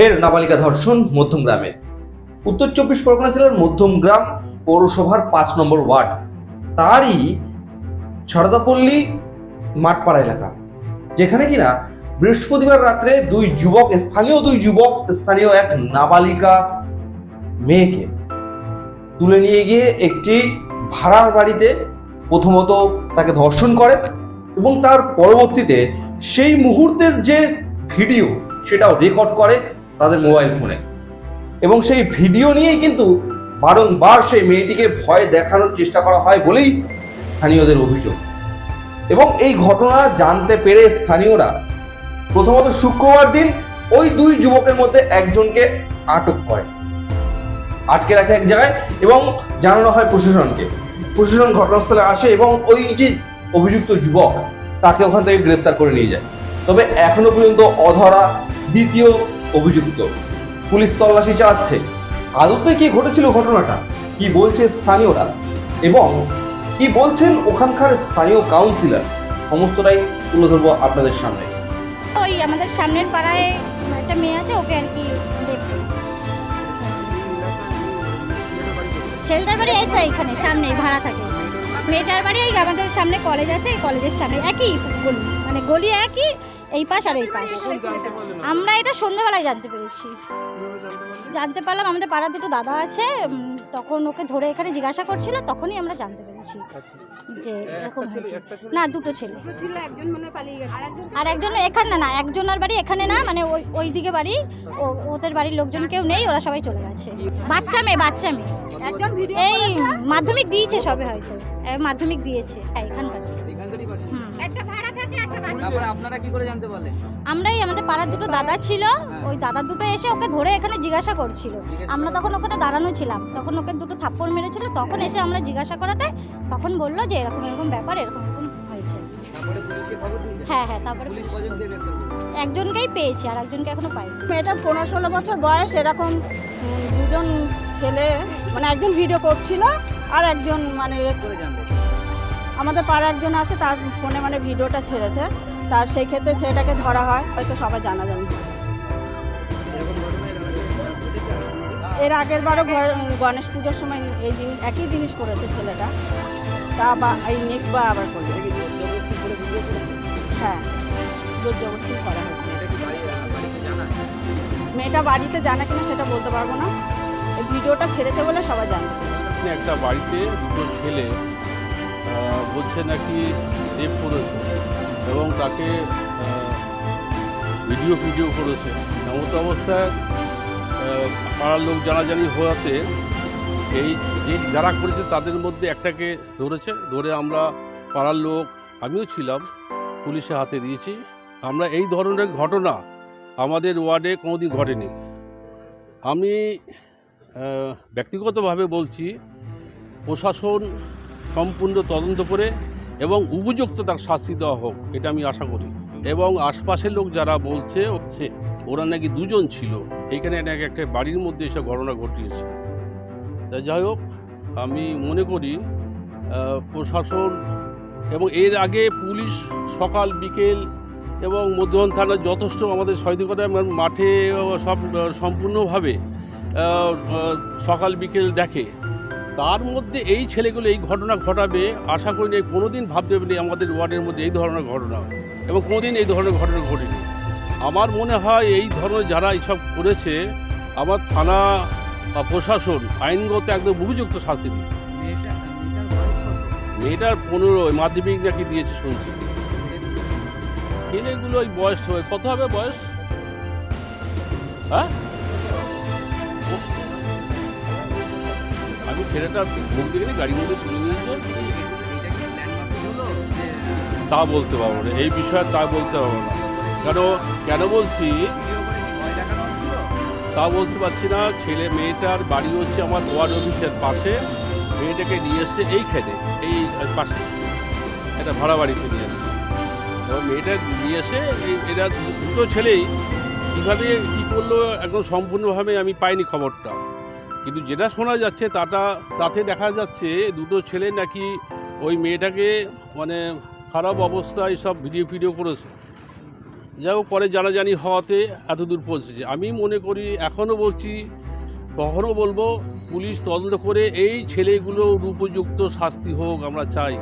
ফের নাবালিকা ধর্ষণ মধ্যমগ্রামে। উত্তর চব্বিশ পরগনা জেলার মধ্যমগ্রাম পৌরসভার পাঁচ নম্বর ওয়ার্ড। তারই সারদাপল্লী মাঠপাড়া এলাকা, যেখানে কিনা বৃহস্পতিবার রাত্রে দুই যুবক, স্থানীয় দুই যুবক, স্থানীয় এক নাবালিকা মেয়েকে তুলে নিয়ে গিয়ে একটি ভাড়ার বাড়িতে প্রথমত তাকে ধর্ষণ করে এবং তার পরবর্তীতে সেই মুহূর্তের যে ভিডিও সেটাও রেকর্ড করে তাদের মোবাইল ফোনে। এবং সেই ভিডিও নিয়েই কিন্তু বারংবার সেই মেয়েটিকে ভয় দেখানোর চেষ্টা করা হয় বলেই স্থানীয়দের অভিযোগ। এবং এই ঘটনা জানতে পেরে স্থানীয়রা প্রথমত শুক্রবার দিন ওই দুই যুবকের মধ্যে একজনকে আটক করে। আটকে রাখে এক জায়গায় এবং জানানো হয় প্রশাসনকে। প্রশাসন ঘটনাস্থলে আসে এবং ওই যে অভিযুক্ত যুবক, তাকে ওখান থেকে গ্রেপ্তার করে নিয়ে যায়। তবে এখনও পর্যন্ত অধরা দ্বিতীয় অভিযুক্ত পুলিশ তল্লাশি চালাচ্ছে। আদতে কি ঘটেছিল ঘটনাটা? কি বলছে স্থানীয়রা? এবং কি বলছেন ওখানকার স্থানীয় কাউন্সিলর সমস্তটাই তুলে ধরবো আপনাদের সামনে। ওই আমাদের সামনের পাড়ায় একটা মেয়ে আছে, ওকে আর কি ছেলেটার বাড়ি এই তো এখানে সামনে ভাড়া থাকে মেয়েটার বাড়ি এই আমাদের সামনে কলেজ আছে কলেজের সামনে, একই গলি মানে গলি একই এই পাশ আর এই পাশ। আমরা এটা সন্ধ্যেবেলায় জানতে পেরেছি। জানতে পারলাম আমাদের পাড়ার দুটো দাদা আছে তখন ওকে ধরে এখানে জিজ্ঞাসা করছিল তখনই আমরা জানতে পেরেছি যে এরকম হয়েছে। না দুটো ছেলে। আর একজন এখানে না একজনের বাড়ি এখানে না মানে ওই ওই দিকে বাড়ি ও- ওদের বাড়ির লোকজন কেউ নেই ওরা সবাই চলে গেছে। বাচ্চা মেয়ে বাচ্চা মেয়ে। একজন এই মাধ্যমিক দিয়েছে সবে হয়তো। মাধ্যমিক দিয়েছে। হ্যাঁ, এখানকার। তারপরে আপনারা কি করে জানতে পারলেন? আমরাই আমাদের পাড়ার দুটো দাদা ছিল। ওই দাদা দুটো এসে ওকে ধরে এখানে জিজ্ঞাসা করছিল। আমরা তখন ওখানে দাঁড়ানো ছিলাম। তখন ওকে দুটো থাপ্পড় মেরেছিল। তখন এসে আমরা জিজ্ঞাসা করাতে তখন বলল যে এরকম এরকম ব্যাপার এরকম এরকম হয়েছে। তারপরে পুলিশে খবর দিয়েছে? হ্যাঁ হ্যাঁ তারপরে একজনকেই পেয়েছি আর একজনকে এখনও পাইনি। মেয়েটার পনেরো ষোলো বছর বয়স এরকম দুজন ছেলে মানে একজন ভিডিও করছিল আর একজন মানে করে জানব? আমাদের পাড়ার একজন আছে, তার ফোনে মানে ভিডিওটা ছেড়েছে। তার সেই ক্ষেত্রে ছেলেটাকে ধরা হয়, হয়তো সবাই জানা জানি। এরকম এর আগের বারও গণেশ পুজোর সময় এই জিনিস, একই জিনিস করেছে ছেলেটা। তা বা এই নেক্সট বার আবার করবে। হ্যাঁ জোর করা হয়েছে। মেয়েটা বাড়িতে জানা কিনা সেটা বলতে পারব না। ভিডিওটা ছেড়েছে বলে সবাই এখানে একটা বাড়িতে দুটো ছেলে বলছে নাকি রেপ করেছে এবং তাকে ভিডিও ভিডিও করেছে। এমত অবস্থায় পাড়ার লোক জানাজানি হওয়াতে সেই যে যারা করেছে তাদের মধ্যে একটাকে ধরেছে। ধরে আমরা পাড়ার লোক, আমিও ছিলাম, পুলিশের হাতে দিয়েছি। আমরা এই ধরনের ঘটনা আমাদের ওয়ার্ডে কোনোদিন ঘটেনি। আমি ব্যক্তিগতভাবে বলছি, প্রশাসন সম্পূর্ণ তদন্ত করে এবং উপযুক্ত তার শাস্তি দেওয়া হোক, এটা আমি আশা করি। এবং আশপাশের লোক যারা বলছে ওরা নাকি দুজন ছিল। এইখানে নাকি একটা বাড়ির মধ্যে এসব ঘটনা ঘটিয়েছে। তা যাই হোক, আমি মনে করি প্রশাসন এবং এর আগে পুলিশ সকাল, বিকেল এবং মধ্যমান থানার যথেষ্ট আমাদের সহযোগিতা মাঠে সব সম্পূর্ণভাবে সকাল, বিকেল দেখে। তার মধ্যে এই ছেলেগুলো এই ঘটনা ঘটাবে, আশা করি না কোনোদিন ভাবতে পারিনি আমাদের ওয়ার্ডের মধ্যে এই ধরনের ঘটনা এবং কোনোদিন এই ধরনের ঘটনা ঘটেনি। আমার মনে হয় এই ধরনের যারা এইসব করেছে, আমার থানা বা প্রশাসন আইনগত একদম অভিযুক্ত শাস্তি দিই মেয়েটার পনেরো মাধ্যমিক নাকি দিয়েছে শুনছি। ছেলেগুলো ওই বয়স কত হবে বয়স? হ্যাঁ? ছেলেটা মুখ দেখে গাড়ির মধ্যে তুলে নিয়েছে। তা বলতে পারব না, এই বিষয়ে তা বলতে পারব না। কেন কেন বলছি? তা বলতে পারছি না, ছেলে মেয়েটার বাড়ি হচ্ছে আমার ওয়ার্ড অফিসের পাশে। মেয়েটাকে নিয়ে এসছে এইখানে, এই পাশে। একটা ভাড়া বাড়িতে নিয়ে এসছে। এবার মেয়েটা নিয়ে এসে এই এরা দুটো ছেলেই। কীভাবে, কী করল একদম সম্পূর্ণভাবে আমি পাইনি খবরটা। কিন্তু যেটা শোনা যাচ্ছে, তাটা, তাতে দেখা যাচ্ছে দুটো ছেলে নাকি ওই মেয়েটাকে মানে খারাপ অবস্থায় সব ভিডিও, ফিডিও করেছে। যাই হোক, পরে জানাজানি হওয়াতে এত দূর পৌঁছেছে। আমি মনে করি, এখনও বলছি কখনও বলব, পুলিশ তদন্ত করে এই ছেলেগুলোর উপযুক্ত শাস্তি হোক আমরা চাই।